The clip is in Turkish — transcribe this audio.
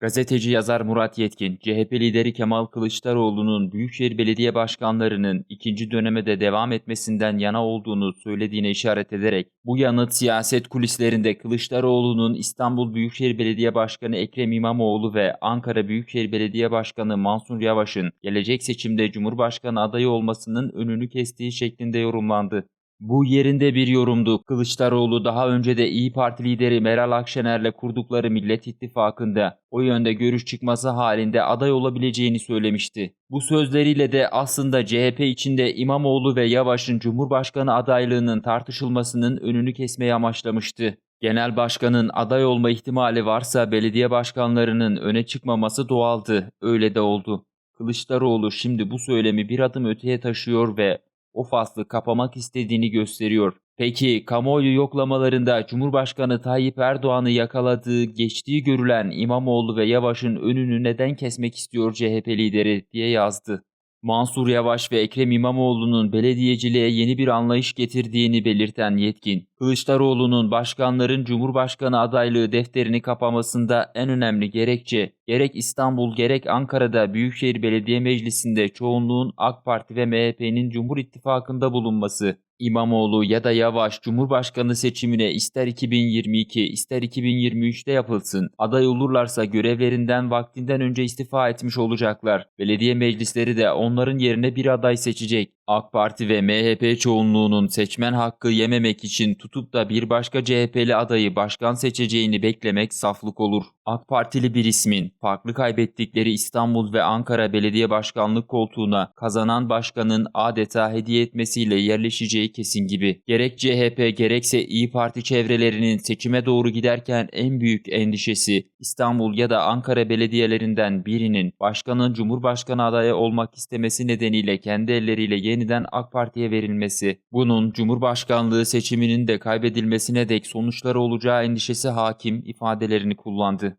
Gazeteci yazar Murat Yetkin, CHP lideri Kemal Kılıçdaroğlu'nun Büyükşehir Belediye Başkanlarının ikinci döneme de devam etmesinden yana olduğunu söylediğine işaret ederek, bu yanıt siyaset kulislerinde Kılıçdaroğlu'nun İstanbul Büyükşehir Belediye Başkanı Ekrem İmamoğlu ve Ankara Büyükşehir Belediye Başkanı Mansur Yavaş'ın gelecek seçimde Cumhurbaşkanı adayı olmasının önünü kestiği şeklinde yorumlandı. Bu yerinde bir yorumdu. Kılıçdaroğlu daha önce de İyi Parti lideri Meral Akşener'le kurdukları Millet İttifakı'nda o yönde görüş çıkması halinde aday olabileceğini söylemişti. Bu sözleriyle de aslında CHP içinde İmamoğlu ve Yavaş'ın Cumhurbaşkanı adaylığının tartışılmasının önünü kesmeyi amaçlamıştı. Genel başkanın aday olma ihtimali varsa belediye başkanlarının öne çıkmaması doğaldı. Öyle de oldu. Kılıçdaroğlu şimdi bu söylemi bir adım öteye taşıyor ve o faslı kapamak istediğini gösteriyor. Peki kamuoyu yoklamalarında Cumhurbaşkanı Tayyip Erdoğan'ı yakaladığı, geçtiği görülen İmamoğlu ve Yavaş'ın önünü neden kesmek istiyor CHP lideri diye yazdı. Mansur Yavaş ve Ekrem İmamoğlu'nun belediyeciliğe yeni bir anlayış getirdiğini belirten yetkin, Kılıçdaroğlu'nun başkanların Cumhurbaşkanı adaylığı defterini kapamasında en önemli gerekçe, gerek İstanbul gerek Ankara'da Büyükşehir Belediye Meclisi'nde çoğunluğun AK Parti ve MHP'nin Cumhur İttifakı'nda bulunması. İmamoğlu ya da Yavaş Cumhurbaşkanı seçimine ister 2022 ister 2023'te yapılsın. Aday olurlarsa görevlerinden vaktinden önce istifa etmiş olacaklar. Belediye meclisleri de onların yerine bir aday seçecek. AK Parti ve MHP çoğunluğunun seçmen hakkı yememek için tutup da bir başka CHP'li adayı başkan seçeceğini beklemek saflık olur. AK Partili bir ismin farklı kaybettikleri İstanbul ve Ankara belediye başkanlık koltuğuna kazanan başkanın adeta hediye etmesiyle yerleşeceği kesin gibi. Gerek CHP gerekse İyi Parti çevrelerinin seçime doğru giderken en büyük endişesi İstanbul ya da Ankara belediyelerinden birinin başkanın Cumhurbaşkanı adayı olmak istemesi nedeniyle kendi elleriyle yeniden AK Parti'ye verilmesi. Bunun Cumhurbaşkanlığı seçiminin de kaybedilmesine dek sonuçları olacağı endişesi hakim ifadelerini kullandı.